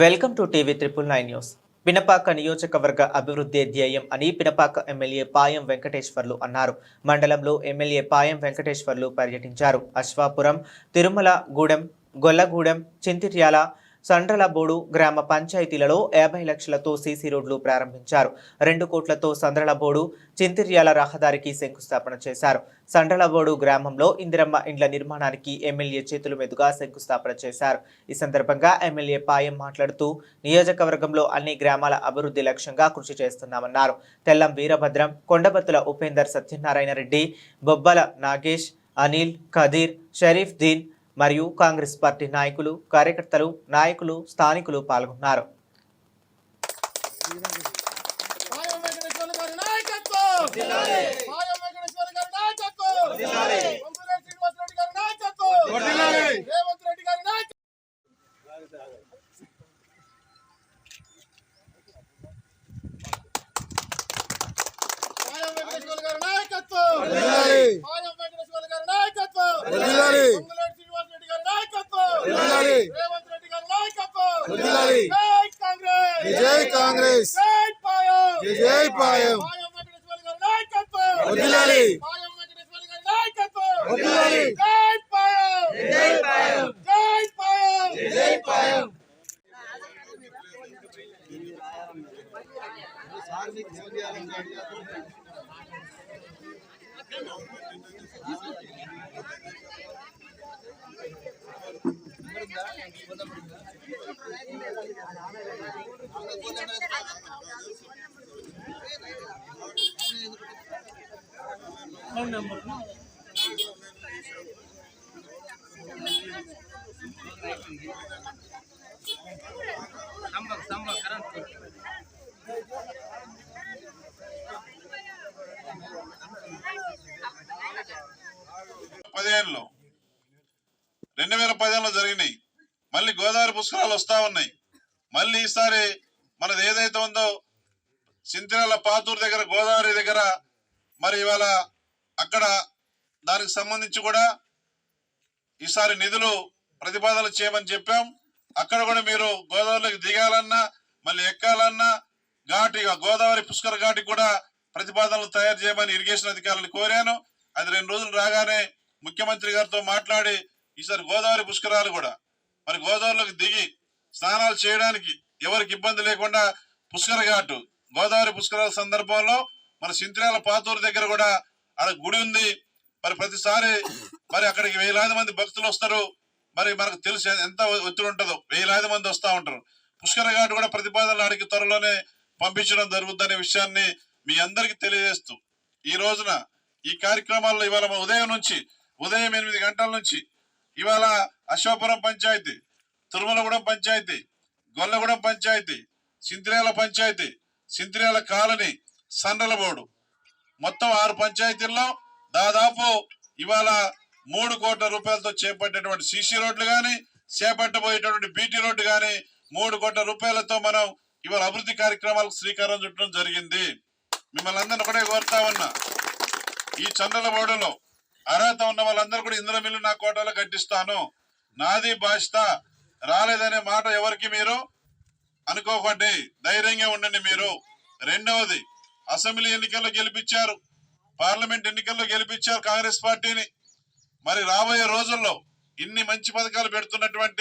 Welcome to TV triple nine news. Pinapaka నియోజకవర్గ అభివృద్ధి ధ్యేయం అని పినపాక ఎమ్మెల్యే పాయం వెంకటేశ్వర్లు అన్నారు. మండలంలో ఎమ్మెల్యే పాయం వెంకటేశ్వర్లు పర్యటించారు. అశ్వాపురం తిరుమల గూడెం గొల్లగూడెం చింతిర్యాల సండ్రలబోడు గ్రామ పంచాయతీలలో యాభై లక్షలతో సీసీ రోడ్లు ప్రారంభించారు. రెండు కోట్లతో సంద్రలబోడు చింతిర్యాల రహదారికి శంకుస్థాపన చేశారు. సండ్రలబోడు గ్రామంలో ఇందిరమ్మ ఇండ్ల నిర్మాణానికి ఎమ్మెల్యే చేతుల మీదుగా శంకుస్థాపన చేశారు. ఈ సందర్భంగా ఎమ్మెల్యే పాయం మాట్లాడుతూ నియోజకవర్గంలో అన్ని గ్రామాల అభివృద్ధి లక్ష్యంగా కృషి చేస్తున్నామన్నారు. తెల్లం వీరభద్రం కొండబత్తుల ఉపేందర్ సత్యనారాయణ రెడ్డి బొబ్బల నాగేష్ అనిల్ ఖదీర్ షరీఫ్ దీన్ మరియు కాంగ్రెస్ పార్టీ నాయకులు కార్యకర్తలు నాయకులు స్థానికులు పాల్గొన్నారు. రేవంత్ రెడ్డి గారి నాయకత్వం పాయం వెంకటేశ్వర గారి నాయకత్వం పాయం వెంకటేశ్వర గారి నాయకత్వం వంశరేఖ శ్రీనివాస్ రెడ్డి గారి నాయకత్వం రేవంత్ రెడ్డి గారి నాయకత్వం జై కాంగ్రెస్ జై కాంగ్రెస్ జై పాయం జై పాయం పాయం వెంకటేశ్వర గారి నాయకత్వం వదిలాలి. పాయం వెంకటేశ్వర గారి నాయకత్వం వదిలాలి. జై పాయం జై పాయం జై పాయం జై పాయం గోదావరి పుష్కరాలు వస్తా ఉన్నాయి. మళ్ళీ ఈసారి మనది ఏదైతే ఉందో సింతిరాల పాతూరు దగ్గర గోదావరి దగ్గర మరి ఇవాళ అక్కడ దానికి సంబంధించి కూడా ఈసారి నిధులు ప్రతిపాదనలు చేయమని చెప్పాం. అక్కడ కూడా మీరు గోదావరిలోకి దిగాలన్నా మళ్ళీ ఎక్కాలన్నా ఘాటి గోదావరి పుష్కర ఘాటికి కూడా ప్రతిపాదనలు తయారు చేయమని ఇరిగేషన్ అధికారులను కోరాను. అది రెండు రోజులు రాగానే ముఖ్యమంత్రి గారితో మాట్లాడి ఈసారి గోదావరి పుష్కరాలు కూడా మరి గోదావరిలోకి దిగి స్నానాలు చేయడానికి ఎవరికి ఇబ్బంది లేకుండా పుష్కర ఘాటు గోదావరి పుష్కరాల సందర్భంలో మన సింత్రాల పాతూరు దగ్గర కూడా అక్కడ గుడి ఉంది. మరి ప్రతిసారి మరి అక్కడికి వేలాది మంది భక్తులు వస్తారు. మరి మనకు తెలుసు ఎంత ఒత్తిడి ఉంటుందో వేలాది మంది వస్తూ ఉంటారు. పుష్కర ఘాటు కూడా ప్రతిపాదనలు అడిగి త్వరలోనే పంపించడం జరుగుతుందనే విషయాన్ని మీ అందరికీ తెలియజేస్తూ ఈ రోజున ఈ కార్యక్రమాల్లో ఇవాళ ఉదయం నుంచి ఉదయం ఎనిమిది గంటల నుంచి ఇవాళ అశోపురం పంచాయతీ తిరుమలగూడెం పంచాయతీ గొల్లగూడెం పంచాయతీ సింతిరేల పంచాయతీ సింతిరేల కాలనీ సండ్రలబోడు మొత్తం ఆరు పంచాయతీల్లో దాదాపు ఇవాళ మూడు కోట్ల రూపాయలతో చేపట్టినటువంటి సీసీ రోడ్లు కానీ చేపట్టబోయేటటువంటి బీటీ రోడ్డు కానీ మూడు కోట్ల రూపాయలతో మనం ఇవాళ అభివృద్ధి కార్యక్రమాలకు శ్రీకారం చుట్టడం జరిగింది. మిమ్మల్ని అందరిని ఒకటే కోరుతా ఉన్నా ఈ చంద్రల బోర్డులో అర్హత ఉన్న వాళ్ళందరూ కూడా ఇంద్ర మిల్లు నా కోటలో కట్టిస్తాను. నాది బాధ్యత. రాలేదనే మాట ఎవరికి మీరు? అనుకోకండి. ధైర్యంగా ఉండండి మీరు. రెండవది అసెంబ్లీ ఎన్నికల్లో గెలిపించారు. పార్లమెంట్ ఎన్నికల్లో గెలిపించారు కాంగ్రెస్ పార్టీని. మరి రాబోయే రోజుల్లో ఇన్ని మంచి పథకాలు పెడుతున్నటువంటి